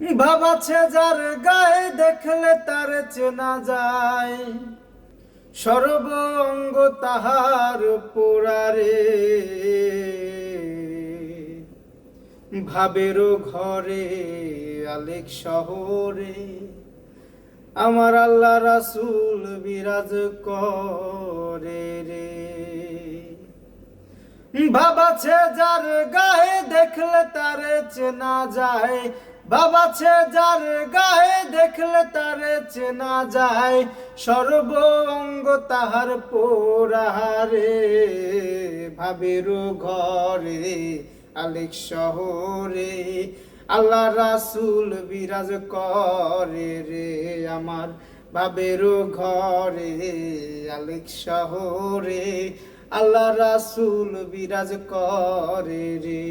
বাবাছে যার গায়ে দেখলে তার চেনা যায়। সর্ব অঙ্গ তাহার পোড়ারে। ভাবেরও ঘরে, আলেক শহরে, আমার আল্লাহ রাসুল বিরাজ করে রে। বাবাছে যার গায়ে দেখলে তারে চেনা যায়। বাবাছে যার গায়ে দেখলে তারে চেনা যায়। সর্ব অঙ্গ তাহার পোড়ারে ভাবের ঘরে, আলেক শহরে, আল্লাহ রাসূল বিরাজ করে রে আমার। বাবের ঘরে, আলেক শহরে আল্লাহ রাসুল বিরাজ করে রে।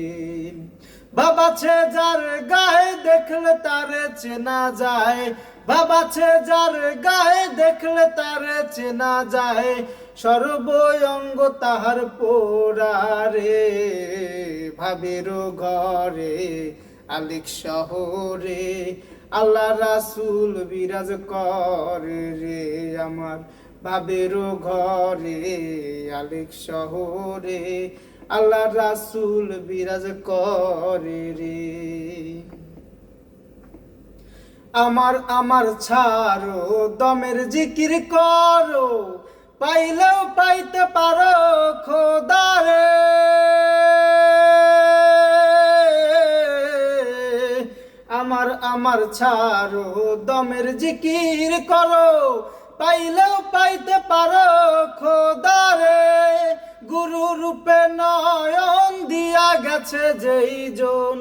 বাবা ছে যার গায়ে দেখলে তারে চেনা যায়। বাবা ছে যার গায়ে দেখলে তারে চেনা যায়। সর্ব অঙ্গ তাহার পোড়ারে, ভাবের ঘরে, আলিক শহরে। আল্লাহ রাসূল বিরাজ করে রে আমার বাবের ঘরে, আলেক শহরে আল্লাহ রাসুল বিরাজ করে রে। আমার আমার ছাড়ো, দমের জিকির করো, পাইলেও পাইতে পারো খোদারে আমার আমার ছাড়ো, দমের জিকির করো পাইলেও পাইতে পারো খোদারে। গুরু রূপে নয়ন দিয়া গেছে যেই জন।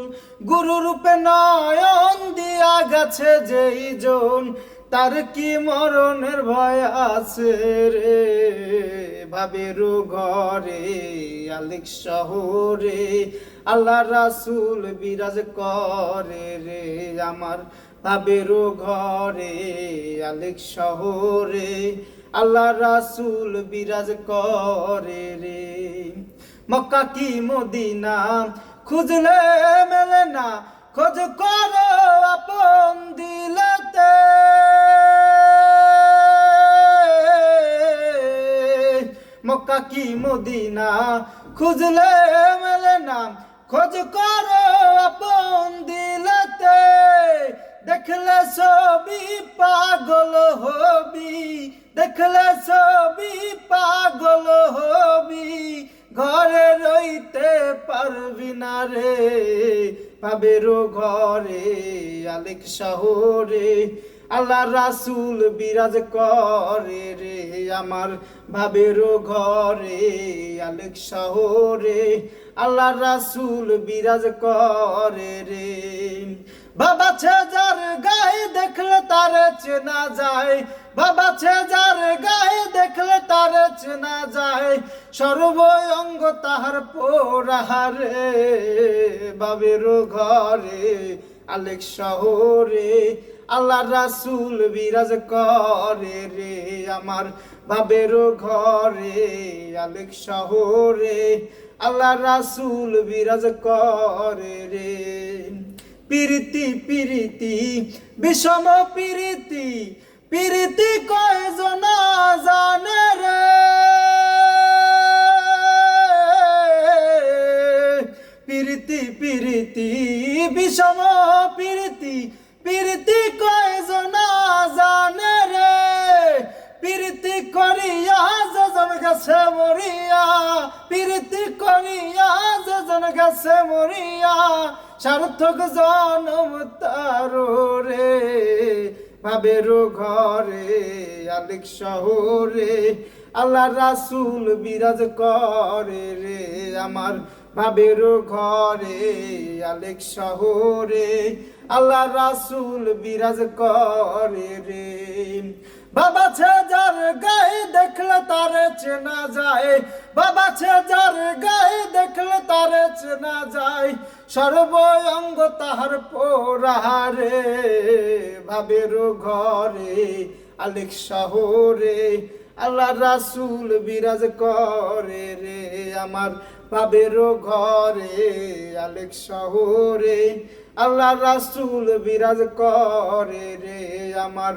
গুরু রূপে নয়ন দিয়া গেছে যেই জন। তার কি মরণের ভয় আছে রে? ভাবের ঘরে, আলিক শহরে, আল্লাহ রাসুল বিরাজ করে রে আমার ভাবের ঘরে আলিক শহরে, আল্লাহ রাসূল বিরাজ করে রে। মক্কা কি মদিনা? খুঁজলে মেলে না, খোঁজ করো আপন দিলতে। মক্কা কি মদিনা? খুঁজলে মেলে না, খোঁজ করো আপন দিলতে। দেখলে ছবি পাগল হবি, দেখলে ছবি পাগল হবি, ঘরে রইতে পারবি না রে, পাবের ঘরে, আলেক শহরে। আল্লাহ রাসূল বিরাজ করে রে, আমার ভাবের ঘরে, আলেক শহরে। আল্লাহ রাসূল বিরাজ করে রে। বাবা যার গায়ে দেখলে তার চেনা যায়। বাবা যার গায়ে দেখলে তার চেনা যায়। সর্ব অঙ্গ তাহার পোড়াহারে বাবের ঘরে, আলেক শহরে আল্লাহ রাসূল বিরাজ করে রে আমার বাবের ঘরে, আলেক শহরে আল্লাহ রাসূল বিরাজ করে রে। পিরিতি পিরিতি, বিষম পিরিতি পিরিতি কয়জন জানে রে? পিরিতি পিরিতি, বিষম পিরিতি পিরিতি কয়জন জানে রে? পিরিতি করিয়া যজন গাছে মরিয়া। পিরিতি করিয়া যজন গাছে মরিয়া। সার্থক জনম তারো রে ভাবের ঘরে আলিক শহরে। আল্লাহ রাসূল বিরাজ করে রে, আমার ভাবের ঘরে আলেক শহরে। আল্লাহ রাসূল বিরাজ করে রে। বাবা ছে যার গায়ে দেখলে তারে চেনা যায়। বাবা ছে যার গায়ে দেখলে তারে চেনা যায়। সর্ব অঙ্গ তাহার পোড়ারে ভাবের ঘরে, আলেক শহরে, আল্লাহ রাসুল বিরাজ করে রে আমার বাবের ঘরে, আলেক শহরে, আল্লাহ রাসূল বিরাজ করে রে আমার